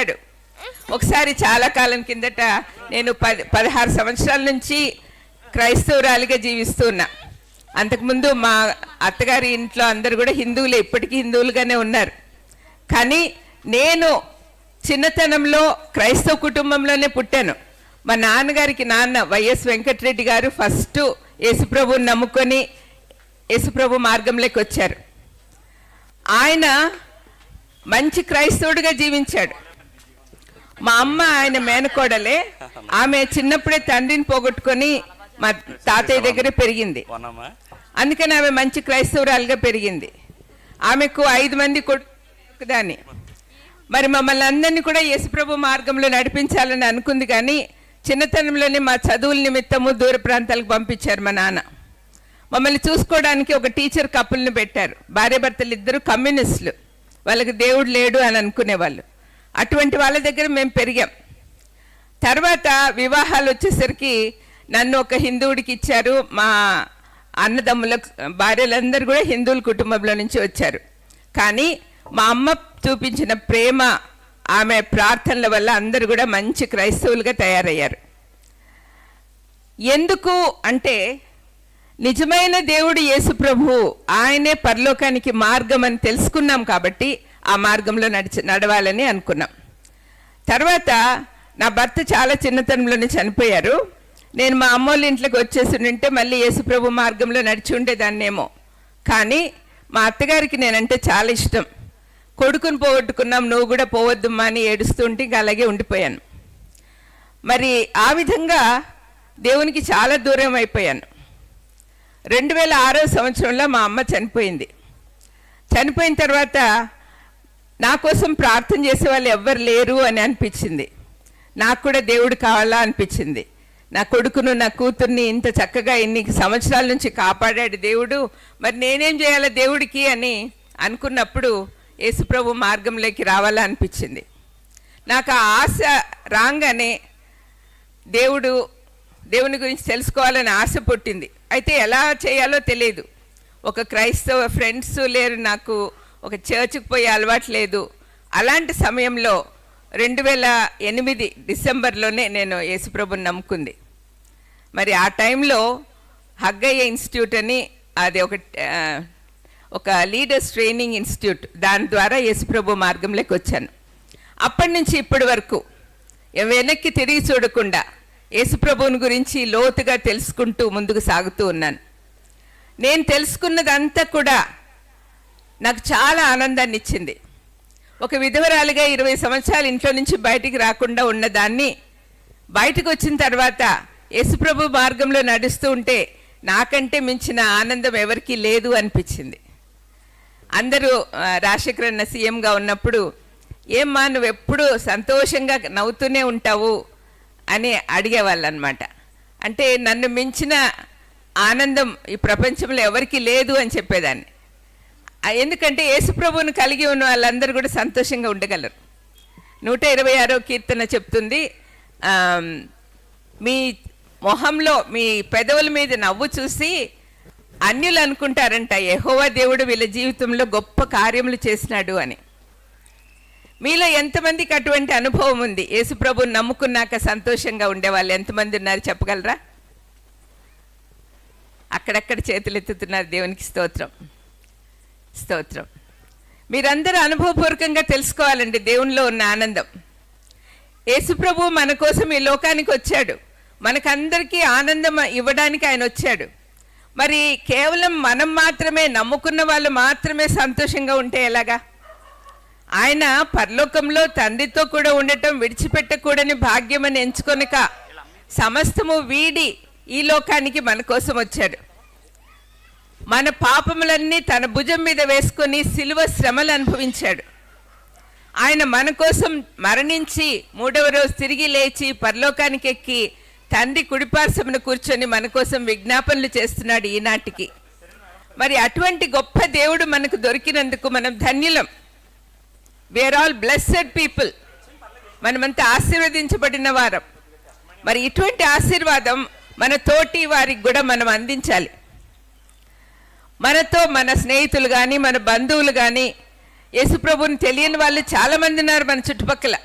చేశాడు ఒకసారి చాలా కాలం కిందట నేను పది పదహారు సంవత్సరాల నుంచి క్రైస్తవురాలిగా జీవిస్తున్నా అంతకుముందు మా అత్తగారి ఇంట్లో అందరు కూడా హిందువులే ఇప్పటికీ హిందువులుగానే ఉన్నారు. కానీ నేను చిన్నతనంలో క్రైస్తవ కుటుంబంలోనే పుట్టాను. మా నాన్నగారికి నాన్న వైఎస్ వెంకటరెడ్డి గారు ఫస్ట్ యేసుప్రభుని నమ్ముకొని యేసుప్రభు మార్గంలోకి వచ్చారు. ఆయన మంచి క్రైస్తవుడిగా జీవించాడు. మా అమ్మ ఆయన మేనకోడలే. ఆమె చిన్నప్పుడే తండ్రిని పోగొట్టుకొని మా తాతయ్య దగ్గర పెరిగింది. అందుకని ఆమె మంచి క్రైస్తవురాలుగా పెరిగింది. ఆమెకు ఐదు మంది కొడుకుదాన్ని మరి మమ్మల్ని అందరినీ కూడా యేసుప్రభు మార్గంలో నడిపించాలని అనుకుంది కానీ చిన్నతనంలోనే మా చదువుల నిమిత్తము దూర ప్రాంతాలకు పంపించారు మా నాన్న. మమ్మల్ని చూసుకోవడానికి ఒక టీచర్ కప్పుల్ని పెట్టారు. భార్యాభర్తలు ఇద్దరు కమ్యూనిస్టులు. వాళ్ళకి దేవుడు లేడు అని అనుకునేవాళ్ళు. అటువంటి వాళ్ళ దగ్గర మేము పెరిగాం. తర్వాత వివాహాలు వచ్చేసరికి నన్ను ఒక హిందువుడికి ఇచ్చారు. మా అన్నదమ్ముల భార్యలందరూ కూడా హిందువుల కుటుంబంలో నుంచి వచ్చారు. కానీ మా అమ్మ చూపించిన ప్రేమ ఆమె ప్రార్థనల వల్ల అందరూ కూడా మంచి క్రైస్తవులుగా తయారయ్యారు. ఎందుకు అంటే నిజమైన దేవుడు యేసు ప్రభు ఆయనే పరలోకానికి మార్గం అని తెలుసుకున్నాం కాబట్టి ఆ మార్గంలో నడిచి నడవాలని అనుకున్నాం. తర్వాత నా భర్త చాలా చిన్నతనంలోనే చనిపోయారు. నేను మా అమ్మోళ్ళ ఇంట్లోకి వచ్చేసి ఉంటే మళ్ళీ యేసుప్రభు మార్గంలో నడిచి ఉండేదాన్నేమో. కానీ మా అత్తగారికి నేనంటే చాలా ఇష్టం. కొడుకుని పోగొట్టుకున్నాం నువ్వు కూడా పోవద్దుమ్మా అని ఏడుస్తుంటే ఇంకా అలాగే ఉండిపోయాను. మరి ఆ విధంగా దేవునికి చాలా దూరం అయిపోయాను. రెండు వేల ఆరో సంవత్సరంలో మా అమ్మ చనిపోయింది. చనిపోయిన తర్వాత నా కోసం ప్రార్థన చేసే వాళ్ళు ఎవ్వరు లేరు అని అనిపించింది. నాకు కూడా దేవుడు కావాలా అనిపించింది. నా కొడుకును నా కూతుర్ని ఇంత చక్కగా ఇన్ని సంవత్సరాల నుంచి కాపాడాడు దేవుడు. మరి నేనేం చేయాలి దేవుడికి అని అనుకున్నప్పుడు యేసుప్రభు మార్గంలోకి రావాలా అనిపించింది. నాకు ఆ ఆశ రాగానే దేవుడు దేవుని గురించి తెలుసుకోవాలని ఆశ పుట్టింది. అయితే ఎలా చేయాలో తెలియదు ఒక క్రైస్తవ ఫ్రెండ్స్ లేరు నాకు. ఒక చర్చ్కి పోయే అలవాటు లేదు. అలాంటి సమయంలో రెండు వేల ఎనిమిది డిసెంబర్లోనే నేను యేసుప్రభుని నమ్ముకుంది. మరి ఆ టైంలో హగ్గయ్య ఇన్స్టిట్యూట్ అని అది ఒక ఒక లీడర్స్ ట్రైనింగ్ ఇన్స్టిట్యూట్ దాని ద్వారా యేసుప్రభు మార్గంలోకి వచ్చాను. అప్పటి నుంచి ఇప్పటి వరకు వెనక్కి తిరిగి చూడకుండా యేసుప్రభువుని గురించి లోతుగా తెలుసుకుంటూ ముందుకు సాగుతూ ఉన్నాను. నేను తెలుసుకున్నదంతా కూడా నాకు చాలా ఆనందాన్ని ఇచ్చింది. ఒక విధవరాలుగా ఇరవై సంవత్సరాలు ఇంట్లో నుంచి బయటికి రాకుండా ఉన్నదాన్ని బయటకు వచ్చిన తర్వాత యేసుప్రభు మార్గంలో నడుస్తూ ఉంటే నాకంటే మించిన ఆనందం ఎవరికీ లేదు అనిపించింది. అందరూ ఆ, రాజశేఖర్ అన్న సీఎంగా ఉన్నప్పుడు ఏమ్మా నువ్వు ఎప్పుడు సంతోషంగా నవ్వుతూనే ఉంటావు? అని అడిగేవాళ్ళు అనమాట అంటే నన్ను మించిన ఆనందం ఈ ప్రపంచంలో ఎవరికీ లేదు అని చెప్పేదాన్ని. ఎందుకంటే యేసుప్రభువును కలిగి ఉన్న వాళ్ళందరూ కూడా సంతోషంగా ఉండగలరు. నూట ఇరవై ఆరో కీర్తన చెప్తుంది మీ మొహంలో మీ పెదవుల మీద నవ్వు చూసి అన్యులు అనుకుంటారంట యహోవా దేవుడు వీళ్ళ జీవితంలో గొప్ప కార్యములు చేసినాడు అని. మీలో ఎంతమందికి అటువంటి అనుభవం ఉంది? యేసుప్రభుని నమ్ముకున్నాక సంతోషంగా ఉండేవాళ్ళు ఎంతమంది ఉన్నారు చెప్పగలరా? అక్కడక్కడ చేతులు ఎత్తుతున్నారు దేవునికి స్తోత్రం. స్తోత్రం. మీరందరూ అనుభవపూర్వకంగా తెలుసుకోవాలండి దేవునిలో ఉన్న ఆనందం. యేసుప్రభు మన కోసం ఈ లోకానికి వచ్చాడు. మనకందరికీ ఆనందం ఇవ్వడానికి ఆయన వచ్చాడు. మరి కేవలం మనం మాత్రమే నమ్ముకున్న వాళ్ళు మాత్రమే సంతోషంగా ఉంటే ఎలాగా? ఆయన పరలోకంలో తండ్రితో కూడా ఉండటం విడిచిపెట్టకూడని భాగ్యమని ఎంచుకొనక సమస్తము వీడి ఈ లోకానికి మన కోసం వచ్చాడు. మన పాపములన్నీ తన భుజం మీద వేసుకొని సిలువ శ్రమలు అనుభవించాడు. ఆయన మన కోసం మరణించి మూడవ రోజు తిరిగి లేచి పరలోకానికి ఎక్కి తండ్రి కుడిపార్శ్వమున కూర్చొని మన కోసం విజ్ఞాపనలు చేస్తున్నాడు ఈనాటికి. మరి అటువంటి గొప్ప దేవుడు మనకు దొరికినందుకు మనం ధన్యులం. వేర్ ఆల్ బ్లెస్సెడ్ పీపుల్ మనమంతా ఆశీర్వదించబడిన వారం. మరి ఇటువంటి ఆశీర్వాదం మన తోటి వారికి కూడా మనం అందించాలి. మనతో మన స్నేహితులు కానీ మన బంధువులు కానీ యేసుప్రభుని తెలియని వాళ్ళు చాలామంది ఉన్నారు మన చుట్టుపక్కల.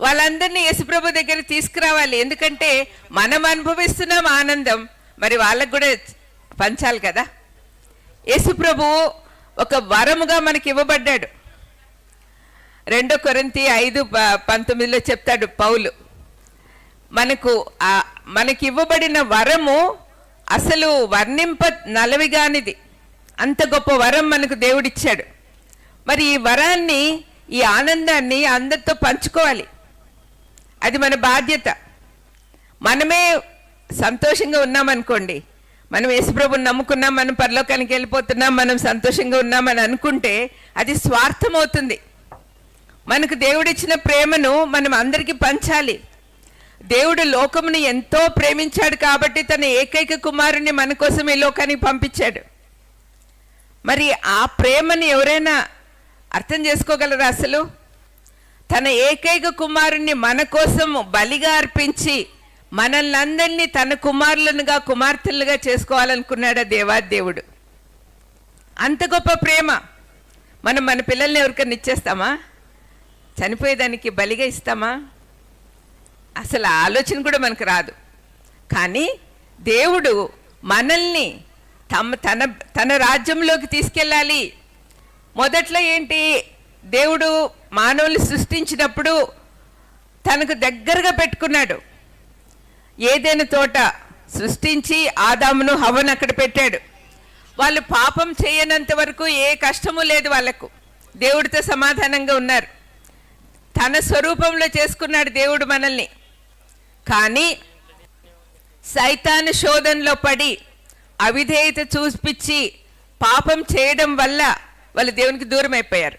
వాళ్ళందరినీ యేసుప్రభు దగ్గర తీసుకురావాలి. ఎందుకంటే మనం అనుభవిస్తున్నాం ఆనందం. మరి వాళ్ళకు కూడా పంచాలి కదా. యేసుప్రభు ఒక వరముగా మనకి ఇవ్వబడ్డాడు. రెండో కొరింతి ఐదు పంతొమ్మిదిలో చెప్తాడు పౌలు. మనకు మనకి ఇవ్వబడిన వరము అసలు వర్ణింప నలవిగానిది. అంత గొప్ప వరం మనకు దేవుడిచ్చాడు. మరి ఈ వరాన్ని ఈ ఆనందాన్ని అందరితో పంచుకోవాలి. అది మన బాధ్యత. మనమే సంతోషంగా ఉన్నామనుకోండి మనం యేసుప్రభుని నమ్ముకున్నాం మనం పరలోకానికి వెళ్ళిపోతున్నాం మనం సంతోషంగా ఉన్నామని అనుకుంటే అది స్వార్థం అవుతుంది మనకు దేవుడిచ్చిన ప్రేమను మనం అందరికీ పంచాలి. దేవుడు లోకముని ఎంతో ప్రేమించాడు కాబట్టి తన ఏకైక కుమారుని మన కోసం ఈ లోకానికి పంపించాడు. మరి ఆ ప్రేమని ఎవరైనా అర్థం చేసుకోగలరా అసలు? తన ఏకైక కుమారుణ్ణి మన కోసం బలిగా అర్పించి మనల్ని అందరినీ తన కుమారులనుగా కుమార్తెలుగా చేసుకోవాలనుకున్నాడు దేవాదేవుడు అంత గొప్ప ప్రేమ మనం మన పిల్లల్ని ఎవరికైనా ఇచ్చేస్తామా? చనిపోయేదానికి బలిగా ఇస్తామా? అసలు ఆలోచన కూడా మనకు రాదు. కానీ దేవుడు మనల్ని తమ తన తన రాజ్యంలోకి తీసుకెళ్ళాలి. మొదట్లో ఏంటి? దేవుడు మానవుల్ని సృష్టించినప్పుడు తనకు దగ్గరగా పెట్టుకున్నాడు. ఏదైనా తోట సృష్టించి ఆదామును హవను అక్కడ పెట్టాడు. వాళ్ళు పాపం చేయనంత వరకు ఏ కష్టము లేదు వాళ్ళకు. దేవుడితో సమాధానంగా ఉన్నారు. తన స్వరూపంలో చేసుకున్నాడు దేవుడు మనల్ని. కానీ సైతాను శోధనలో పడి అవిధేయత చూపించి పాపం చేయడం వల్ల వాళ్ళు దేవునికి దూరం అయిపోయారు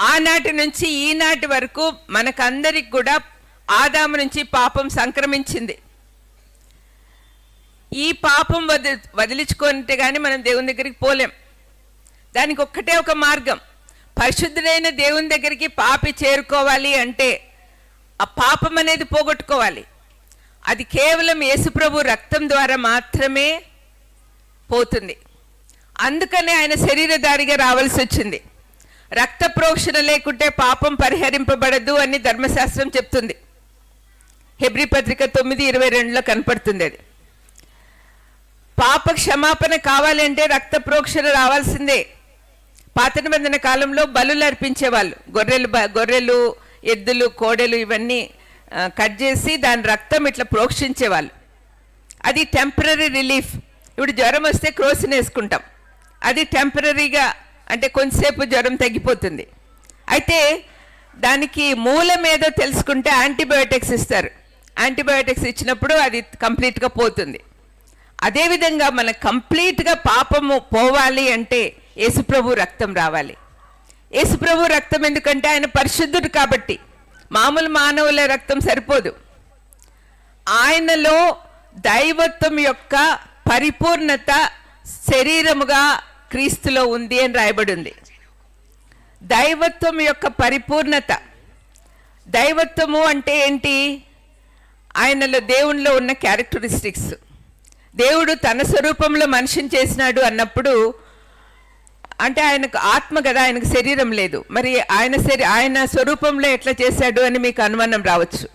ఆనాటి నుంచి ఈనాటి వరకు మనకందరికి కూడా ఆదాము నుంచి పాపం సంక్రమించింది. ఈ పాపం వది వదిలించుకుంటే కానీ మనం దేవుని దగ్గరికి పోలేం. దానికి ఒక్కటే ఒక మార్గం. పరిశుద్ధుడైన దేవుని దగ్గరికి పాపి చేరుకోవాలి అంటే ఆ పాపం అనేది పోగొట్టుకోవాలి. అది కేవలం యేసుప్రభు రక్తం ద్వారా మాత్రమే పోతుంది. అందుకనే ఆయన శరీరధారిగా రావాల్సి వచ్చింది రక్త ప్రోక్షణ లేకుంటే పాపం పరిహరింపబడదు అని ధర్మశాస్త్రం చెప్తుంది. హెబ్రి పత్రిక తొమ్మిది ఇరవై రెండులో కనపడుతుంది అది. పాప క్షమాపణ కావాలంటే రక్త ప్రోక్షణ రావాల్సిందే. పాత నిబంధన కాలంలో బలులు అర్పించేవాళ్ళు గొర్రెలు గొర్రెలు ఎద్దులు కోడెలు ఇవన్నీ కట్ చేసి దాని రక్తం ఇట్లా ప్రోక్షించేవాళ్ళు. అది టెంపరీ రిలీఫ్ ఇప్పుడు జ్వరం వస్తే క్రోసిన్ వేసుకుంటాం. అది టెంపరీగా అంటే కొంతసేపు జ్వరం తగ్గిపోతుంది. అయితే దానికి మూలం ఏదో తెలుసుకుంటే యాంటీబయోటిక్స్ ఇస్తారు. యాంటీబయోటిక్స్ ఇచ్చినప్పుడు అది కంప్లీట్గా పోతుంది. అదేవిధంగా మన కంప్లీట్గా పాపము పోవాలి అంటే యేసుప్రభు రక్తం రావాలి. యేసుప్రభు రక్తం ఎందుకంటే ఆయన పరిశుద్ధుడు కాబట్టి. మామూలు మానవుల రక్తం సరిపోదు. ఆయనలో దైవత్వం యొక్క పరిపూర్ణత శరీరముగా క్రీస్తులో ఉంది అని రాయబడి ఉంది దైవత్వం యొక్క పరిపూర్ణత. దైవత్వము అంటే ఏంటి? ఆయనలో దేవునిలో ఉన్న క్యారెక్టరిస్టిక్స్ దేవుడు తన స్వరూపంలో మనిషిని చేసినాడు అన్నప్పుడు అంటే ఆయనకు ఆత్మ కదా ఆయనకు శరీరం లేదు. మరి ఆయన శరీ ఆయన స్వరూపంలో ఎట్లా చేశాడు అని మీకు అనుమానం రావచ్చు.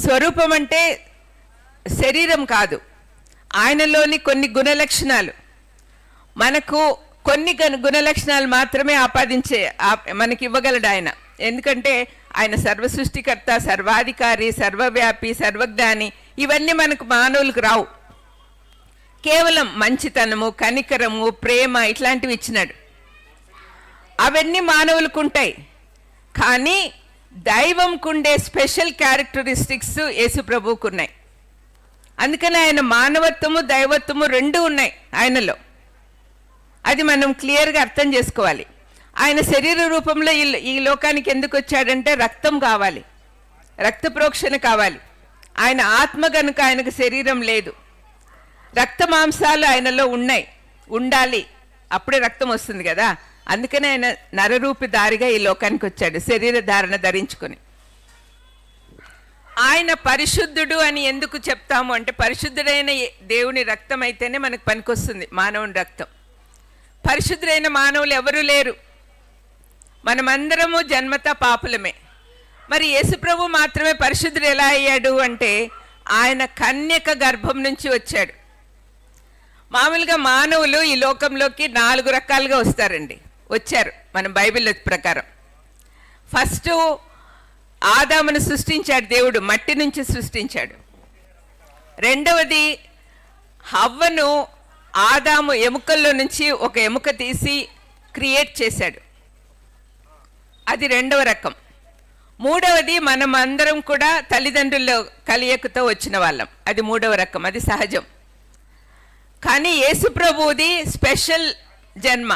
స్వరూపం అంటే శరీరం కాదు. ఆయనలోని కొన్ని గుణలక్షణాలు. మనకు కొన్ని గణ- గుణలక్షణాలు మాత్రమే ఆపాదించే మనకి ఇవ్వగలడు ఆయన. ఎందుకంటే ఆయన సర్వ సృష్టికర్త సర్వాధికారి సర్వవ్యాపి సర్వజ్ఞాని ఇవన్నీ మనకు మానవులకు రావు. కేవలం మంచితనము కనికరము ప్రేమ ఇట్లాంటివి ఇచ్చినాడు. అవన్నీ మానవులకు ఉంటాయి కానీ దైవంకుండే స్పెషల్ క్యారెక్టరిస్టిక్స్ యేసు ప్రభువుకు ఉన్నాయి అందుకని ఆయన మానవత్వము దైవత్వము రెండు ఉన్నాయి ఆయనలో. అది మనం క్లియర్గా అర్థం చేసుకోవాలి. ఆయన శరీర రూపంలో ఈ ఈ లోకానికి ఎందుకు వచ్చాడంటే రక్తం కావాలి. రక్త ప్రోక్షణ కావాలి. ఆయన ఆత్మ కనుక ఆయనకు శరీరం లేదు. రక్త మాంసాలు ఆయనలో ఉన్నాయి. ఉండాలి. అప్పుడే రక్తం వస్తుంది కదా. అందుకనే ఆయన నరరూపి దారిగా ఈ లోకానికి వచ్చాడు. శరీర ధారణ ధరించుకొని. ఆయన పరిశుద్ధుడు అని ఎందుకు చెప్తాము అంటే పరిశుద్ధుడైన దేవుని రక్తం అయితేనే మనకు పనికొస్తుంది మానవుని రక్తం. పరిశుద్ధుడైన మానవులు ఎవరూ లేరు. మనమందరము జన్మత పాపులమే. మరి యేసుప్రభు మాత్రమే పరిశుద్ధుడు ఎలా అయ్యాడు అంటే ఆయన కన్యక గర్భం నుంచి వచ్చాడు. మామూలుగా మానవులు ఈ లోకంలోకి నాలుగు రకాలుగా వస్తారండి. వచ్చారు మన బైబిల్ ప్రకారం. ఫస్ట్ ఆదామును సృష్టించాడు దేవుడు మట్టి నుంచి సృష్టించాడు. రెండవది హవ్వను ఆదాము ఎముకల్లో నుంచి ఒక ఎముక తీసి క్రియేట్ చేశాడు. అది రెండవ రకం. మూడవది మనం అందరం కూడా తల్లిదండ్రుల కలియకతో వచ్చిన వాళ్ళం. అది మూడవ రకం. అది సహజం. కానీ యేసుప్రభుది స్పెషల్ జన్మ.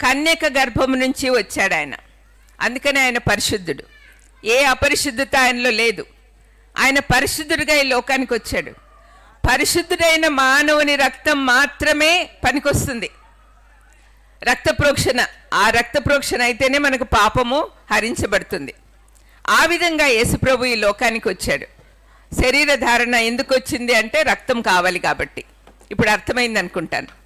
కన్యక గర్భం నుంచి వచ్చాడు ఆయన. అందుకనే ఆయన పరిశుద్ధుడు. ఏ అపరిశుద్ధత ఆయనలో లేదు. ఆయన పరిశుద్ధుడిగా ఈ లోకానికి వచ్చాడు. పరిశుద్ధుడైన మానవుని రక్తం మాత్రమే పనికొస్తుంది. రక్త ప్రోక్షణ ఆ రక్త ప్రోక్షణ అయితేనే మనకు పాపము హరించబడుతుంది. ఆ విధంగా యేసుప్రభు ఈ లోకానికి వచ్చాడు. శరీర ధారణ ఎందుకు వచ్చింది అంటే రక్తం కావాలి కాబట్టి. ఇప్పుడు అర్థమైంది అనుకుంటాను